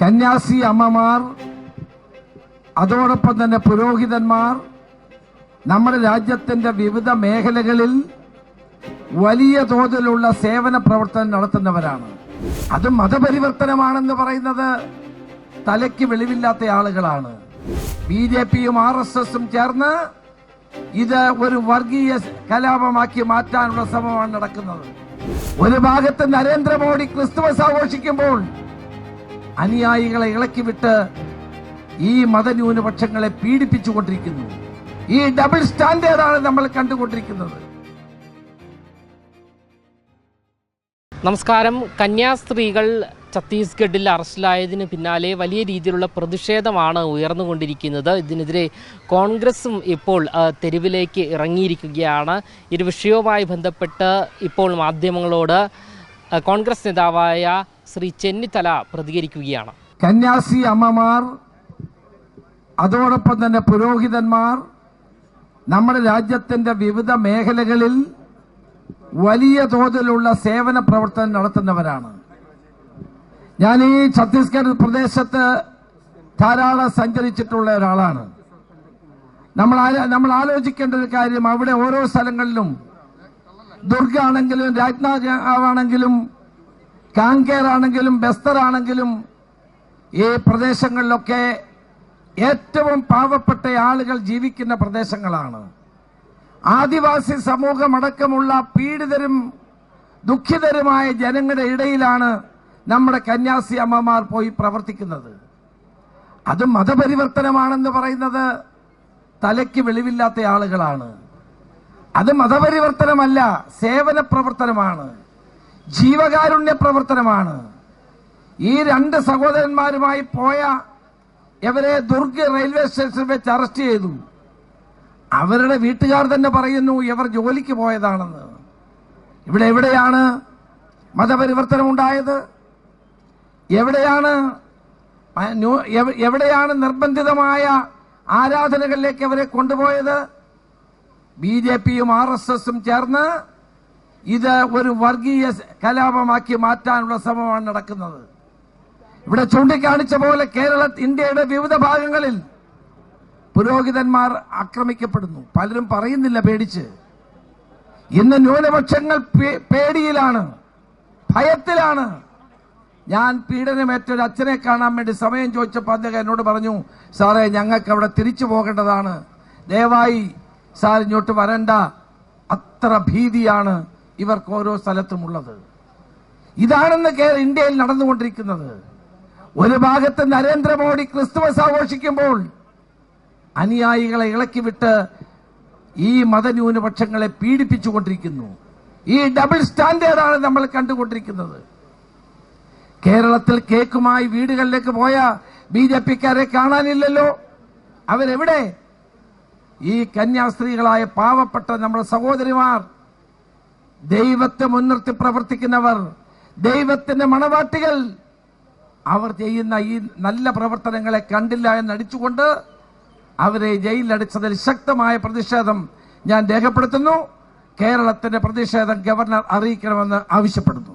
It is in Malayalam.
കന്യാസി അമ്മമാർ അതോടൊപ്പം തന്നെ പുരോഹിതന്മാർ നമ്മുടെ രാജ്യത്തിന്റെ വിവിധ മേഖലകളിൽ വലിയ തോതിലുള്ള സേവന പ്രവർത്തനം നടത്തുന്നവരാണ്. അത് മതപരിവർത്തനമാണെന്ന് പറയുന്നത് തലയ്ക്ക് വെളിവില്ലാത്ത ആളുകളാണ്. ബി ജെ പിയും ആർ എസ് എസും ചേർന്ന് ഇത് ഒരു വർഗീയ കലാപമാക്കി മാറ്റാനുള്ള ശ്രമമാണ് നടക്കുന്നത്. ഒരു ഭാഗത്ത് നരേന്ദ്രമോദി ക്രിസ്തുമസ് ആഘോഷിക്കുമ്പോൾ അനുയായികളെ ഇളക്കിവിട്ട് ഈ മതന്യൂനപക്ഷങ്ങളെ പീഡിപ്പിച്ചുകൊണ്ടിരിക്കുന്നു. ഈ ഡബിൾ സ്റ്റാൻഡേർഡാണ് നമ്മൾ കണ്ടുകൊണ്ടിരിക്കുന്നത്. നമസ്കാരം. കന്യാസ്ത്രീകൾ ഛത്തീസ്ഗഡിൽ അറസ്റ്റിലായതിന് പിന്നാലെ വലിയ രീതിയിലുള്ള പ്രതിഷേധമാണ് ഉയർന്നുകൊണ്ടിരിക്കുന്നത്. ഇതിനെതിരെ കോൺഗ്രസും ഇപ്പോൾ തെരുവിലേക്ക് ഇറങ്ങിയിരിക്കുകയാണ്. ഈ വിഷയവുമായി ബന്ധപ്പെട്ട് ഇപ്പോൾ മാധ്യമങ്ങളോട് കോൺഗ്രസ് നേതാവായ ശ്രീ ചെന്നിത്തല പ്രതികരിക്കുകയാണ്. കന്യാസി അമ്മമാർ അതോടൊപ്പം തന്നെ പുരോഹിതന്മാർ നമ്മുടെ രാജ്യത്തിന്റെ വിവിധ മേഖലകളിൽ വലിയ തോതിലുള്ള സേവന പ്രവർത്തനം നടത്തുന്നവരാണ്. ഞാൻ ഈ ഛത്തീസ്ഗഡ് പ്രദേശത്ത് ധാരാളം സഞ്ചരിച്ചിട്ടുള്ള ഒരാളാണ്. നമ്മൾ നമ്മൾ ആലോചിക്കേണ്ട ഒരു കാര്യം അവിടെ ഓരോ സ്ഥലങ്ങളിലും ദുർഗ ആണെങ്കിലും രാജ്നാഥ് ആണെങ്കിലും കാങ്കേർ ആണെങ്കിലും ആണെങ്കിലും ഈ പ്രദേശങ്ങളിലൊക്കെ ഏറ്റവും പാവപ്പെട്ട ആളുകൾ ജീവിക്കുന്ന പ്രദേശങ്ങളാണ്. ആദിവാസി സമൂഹമടക്കമുള്ള പീഡിതരും ദുഃഖിതരുമായ ജനങ്ങളുടെ ഇടയിലാണ് നമ്മുടെ കന്യാസി അമ്മമാർ പോയി പ്രവർത്തിക്കുന്നത്. അത് മതപരിവർത്തനമാണെന്ന് പറയുന്നത് തലയ്ക്ക് വെളിവില്ലാത്ത ആളുകളാണ്. അത് മതപരിവർത്തനമല്ല സേവന പ്രവർത്തനമാണ്. ജീവകാരുണ്യ പ്രവർത്തനമാണ്. ഈ രണ്ട് സഹോദരന്മാരുമായി പോയ ഇവരെ ദുർഗ് റെയിൽവേ സ്റ്റേഷനിൽ വെച്ച് അറസ്റ്റ് ചെയ്തു. അവരുടെ വീട്ടുകാർ തന്നെ പറയുന്നു ഇവർ ജോലിക്ക് പോയതാണെന്ന്. ഇവിടെ എവിടെയാണ് മതപരിവർത്തനം ഉണ്ടായത്? എവിടെയാണ് എവിടെയാണ് നിർബന്ധിതമായ ആരാധനകളിലേക്ക് അവരെ കൊണ്ടുപോയത്? ബി ജെ പിയും ആർ എസ് എസും ചേർന്ന് ഇത് ഒരു വർഗീയ കലാപമാക്കി മാറ്റാനുള്ള ശ്രമമാണ് നടക്കുന്നത്. ഇവിടെ ചൂണ്ടിക്കാണിച്ച പോലെ കേരള ഇന്ത്യയുടെ വിവിധ ഭാഗങ്ങളിൽ പുരോഹിതന്മാർ ആക്രമിക്കപ്പെടുന്നു. പലരും പറയുന്നില്ല പേടിച്ച്. ഇന്ന് ന്യൂനപക്ഷങ്ങൾ പേടിയിലാണ്. ഭയത്തിലാണ്. ഞാൻ പീഡനമേറ്റ ഒരു അച്ഛനെ കാണാൻ വേണ്ടി സമയം ചോദിച്ചപ്പോൾ അദ്ദേഹം എന്നോട് പറഞ്ഞു സാറേ ഞങ്ങൾക്ക് അവിടെ തിരിച്ചു പോകേണ്ടതാണ്. ദയവായി സാർ ഇങ്ങോട്ട് വരണ്ട. അത്ര ഭീതിയാണ്. ഇവർക്ക് ഓരോ സ്ഥലത്തുമുള്ളത് ഇതാണെന്ന് ഇന്ത്യയിൽ നടന്നുകൊണ്ടിരിക്കുന്നത്. ഒരു ഭാഗത്ത് നരേന്ദ്രമോദി ക്രിസ്തുമസ് ആഘോഷിക്കുമ്പോൾ അനുയായികളെ ഇളക്കിവിട്ട് ഈ മതന്യൂനപക്ഷങ്ങളെ പീഡിപ്പിച്ചുകൊണ്ടിരിക്കുന്നു. ഈ ഡബിൾ സ്റ്റാൻഡേർഡാണ് നമ്മൾ കണ്ടുകൊണ്ടിരിക്കുന്നത്? കേരളത്തിൽ കേക്കുമായി വീടുകളിലേക്ക് പോയ ബി ജെ പിക്കാരെ കാണാനില്ലല്ലോ. അവരെവിടെ? ഈ കന്യാസ്ത്രീകളായ പാവപ്പെട്ട നമ്മുടെ സഹോദരിമാർ ദൈവത്തെ മുൻനിർത്തി പ്രവർത്തിക്കുന്നവർ ദൈവത്തിന്റെ മണവാട്ടികൾ അവർ ചെയ്യുന്ന ഈ നല്ല പ്രവർത്തനങ്ങളെ കണ്ടില്ല എന്ന് അടിച്ചുകൊണ്ട് അവരെ ജയിലിലടിച്ചതിൽ ശക്തമായ പ്രതിഷേധം ഞാൻ രേഖപ്പെടുത്തുന്നു. കേരളത്തിന്റെ പ്രതിഷേധം ഗവർണർ അറിയിക്കണമെന്ന് ആവശ്യപ്പെടുന്നു.